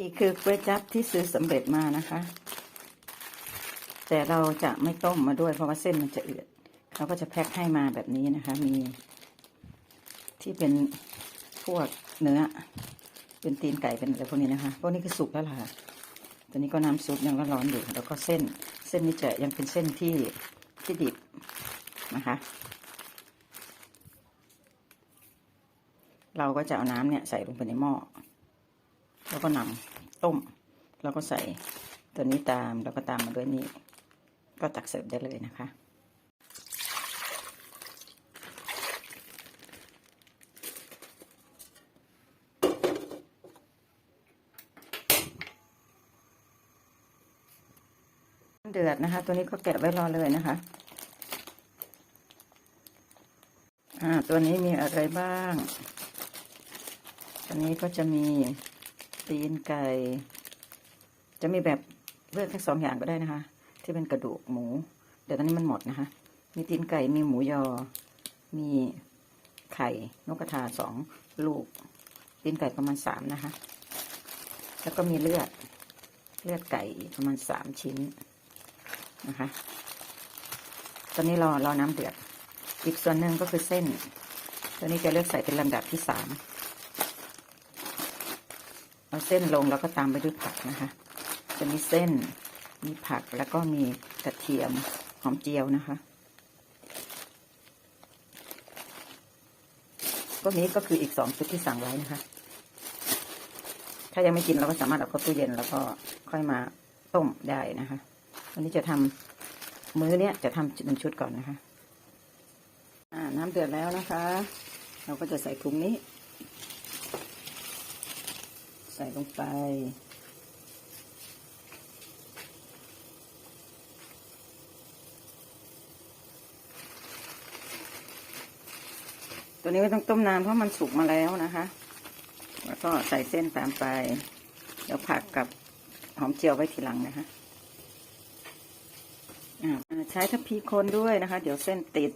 นี่คือกล้วยจับที่ซื้อสำเร็จมานะคะ แต่เราจะไม่ต้มมาด้วยเพราะว่าเส้นมันจะเอือดเขาก็จะแพ็คให้มาแบบนี้นะคะ มีที่เป็นพวกเนื้อ เป็นตีนไก่เป็นอะไรพวกนี้นะคะพวกนี้คือสุกแล้วล่ะตอนนี้ก็น้ำซุปยังร้อนๆอยู่ แล้วก็เส้นเส้นนี้จะยังเป็นเส้นที่ที่ดิบนะคะ เราก็จะเอาน้ำเนี่ยใส่ลงไปในหม้อ แล้วก็นำต้ม แล้วก็ใส่ตัวนี้ตามแล้วก็ตามมาด้วยนี่ก็ตักเสิร์ฟได้เลยนะคะ เดือดนะคะ ตัวนี้ก็แกะไว้รอเลยนะคะอ่าตัวนี้มีอะไรบ้าง ตัวนี้ก็จะมี ตีนไก่ จะมีแบบเลือกแค่สองอย่างก็ได้นะคะ ที่เป็นกระดูกหมู เดี๋ยวตอนนี้มันหมดนะคะ มีตีนไก่มีหมูยอ มีไข่นกกระทาสองลูก ตีนไก่ประมาณสามนะคะ แล้วก็มีเลือด เลือดไก่ประมาณสามชิ้นนะคะ ตอนนี้รอรอน้ำเดือด อีกส่วนหนึ่งก็คือเส้น ตัวนี้จะเลือกใส่เป็นลำดับที่สาม เอาเส้นลงแล้วก็ตามไปด้วยผักนะคะ จะมีเส้น มีผักแล้วก็มีกระเทียมหอมเจียวนะคะพวกนี้ก็คืออีกสองชุดที่สั่งไว้นะคะ ถ้ายังไม่กินเราก็สามารถเอาเข้าตู้เย็นแล้วก็ค่อยมาต้มได้นะคะ วันนี้จะทำมื้อเนี้ยจะทำเป็นชุดก่อนนะคะ อ่า น้ำเดือดแล้วนะคะ เราก็จะใส่ถุงนี้ ส่ลงไป ตัวนี้ไม่ต้องต้มนานเพราะมันสุกมาแล้วนะคะ แล้วก็ใส่เส้นตามไป เดี๋ยวผักกับหอมเจียวไว้ทีหลังนะคะใช้ทัพพีคนด้วยนะคะ เดี๋ยวเส้นติด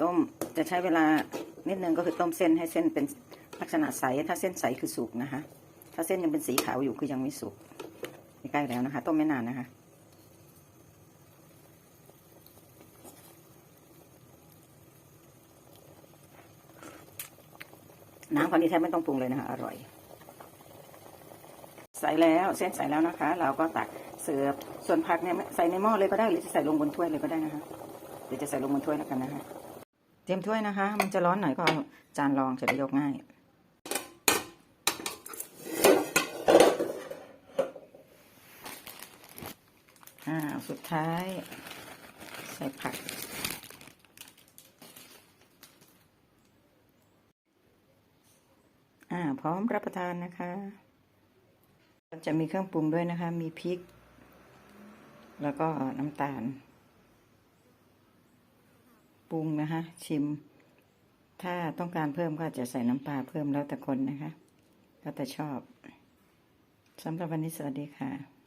ต้มจะใช้เวลานิดนึงก็คือต้มเส้นให้เส้นเป็นลักษณะใส ถ้าเส้นใสคือสุกนะคะ ถ้าเส้นยังเป็นสีขาวอยู่คือยังไม่สุกใกล้แล้วนะคะ ต้มไม่นานนะคะ น้ำคนนี้แทบไม่ต้องปรุงเลยนะคะ อร่อย ใส่แล้วเส้นใส่แล้วนะคะ เราก็ตักเสิร์ฟส่วนผักเนี่ยใส่ในหม้อเลยก็ได้หรือจะใส่ลงบนถ้วยเลยก็ได้นะคะเดี๋ยวจะใส่ลงบนถ้วยแล้วกันนะคะ เตรียมถ้วยนะคะ มันจะร้อนหน่อยก็เอาจานรองจะได้ยกง่าย อ่า สุดท้าย ใส่ผัก อ่า พร้อมรับประทานนะคะ จะมีเครื่องปรุงด้วยนะคะ มีพริก แล้วก็น้ำตาล ปรุงนะคะ ชิม ถ้าต้องการเพิ่มก็จะใส่น้ำปลาเพิ่มแล้วแต่คนนะคะ แล้วแต่ชอบสำหรับวันนี้สวัสดีค่ะ